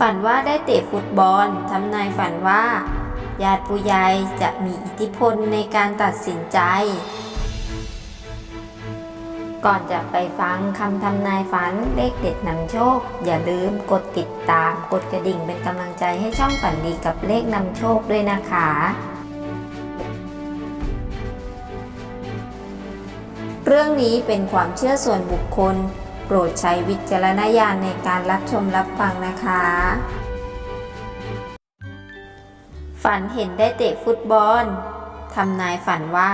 ฝันว่าได้เตะฟุตบอลทำนายฝันว่า ญาติผู้ใหญ่จะมีอิทธิพลในการตัดสินใจ ก่อนจะไปฟังคำทำนายฝันเลขเด็ดนำโชค อย่าลืมกดติดตาม กดกระดิ่งเป็นกำลังใจให้ช่องฝันดีกับเลขนำโชคด้วยนะคะ เรื่องนี้เป็นความเชื่อส่วนบุคคล โปรดใช้วิจารณญาณในการรับชมรับฟังนะคะ ฝันเห็นได้เตะฟุตบอลทำนายฝันว่า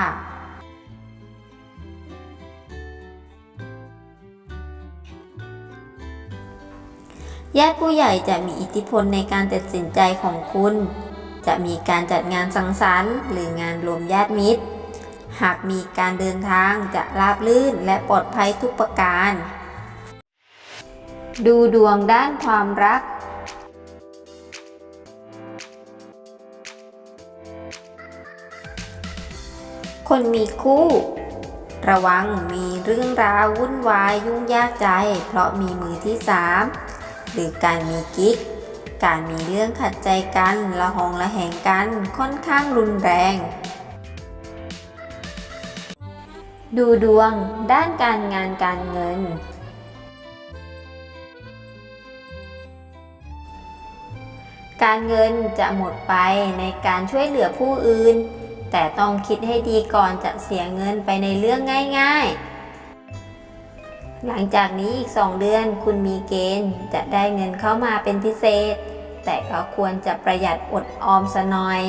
ญาติผู้ใหญ่จะมีอิทธิพลในการตัดสินใจของคุณ จะมีการจัดงานสังสรรค์หรืองานรวมญาติมิตร หากมีการเดินทางจะราบรื่นและปลอดภัยทุกประการ ดูดวงด้านความรัก คนมีคู่ ระวังมีเรื่องราววุ่นวายยุ่งยากใจ เพราะมีมือที่สามหรือการมีกิ๊ก การมีเรื่องขัดใจกันละหองละแหงกันค่อนข้างรุนแรง ดูดวงด้านการงานการเงิน การเงินจะหมดไปในการช่วยเหลือผู้อื่น แต่ต้องคิดให้ดีก่อนจะเสียเงินไปในเรื่องง่าย ๆ หลังจากนี้อีก 2 เดือนคุณมีเกณฑ์จะได้เงินเข้ามาเป็นพิเศษ แต่ก็ควรจะประหยัดอดออมซะหน่อย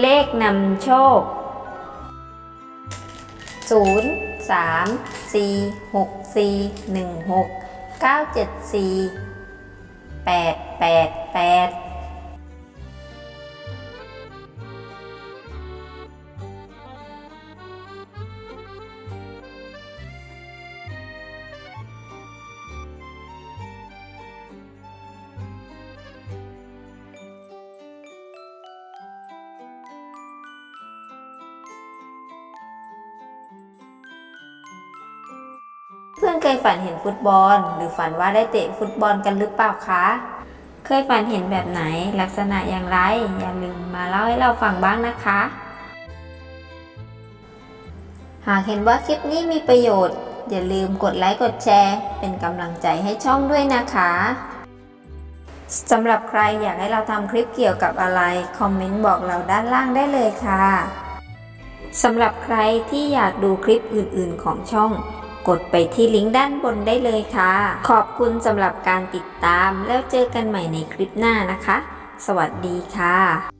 เลขนำโชค 0 3 4 6 4 1 6 9 7 เพื่อนเคยฝันเห็นฟุตบอล หรือฝันว่าได้เตะฟุตบอลกันหรือเปล่าคะ เคยฝันเห็นแบบไหนลักษณะอย่างไร อย่าลืมมาเล่าให้เราฟังบ้างนะคะ หากเห็นว่าคลิปนี้มีประโยชน์ อย่าลืมกดไลค์กดแชร์ เป็นกำลังใจให้ช่องด้วยนะคะสำหรับใครอยากให้เราทำคลิปเกี่ยวกับอะไร คอมเมนต์บอกเราด้านล่างได้เลยค่ะสำหรับใครที่อยากดูคลิปอื่นๆของช่อง กดไปที่ลิงก์ด้านบนได้เลยค่ะ ขอบคุณสำหรับการติดตามแล้วเจอกันใหม่ในคลิปหน้านะคะ สวัสดีค่ะ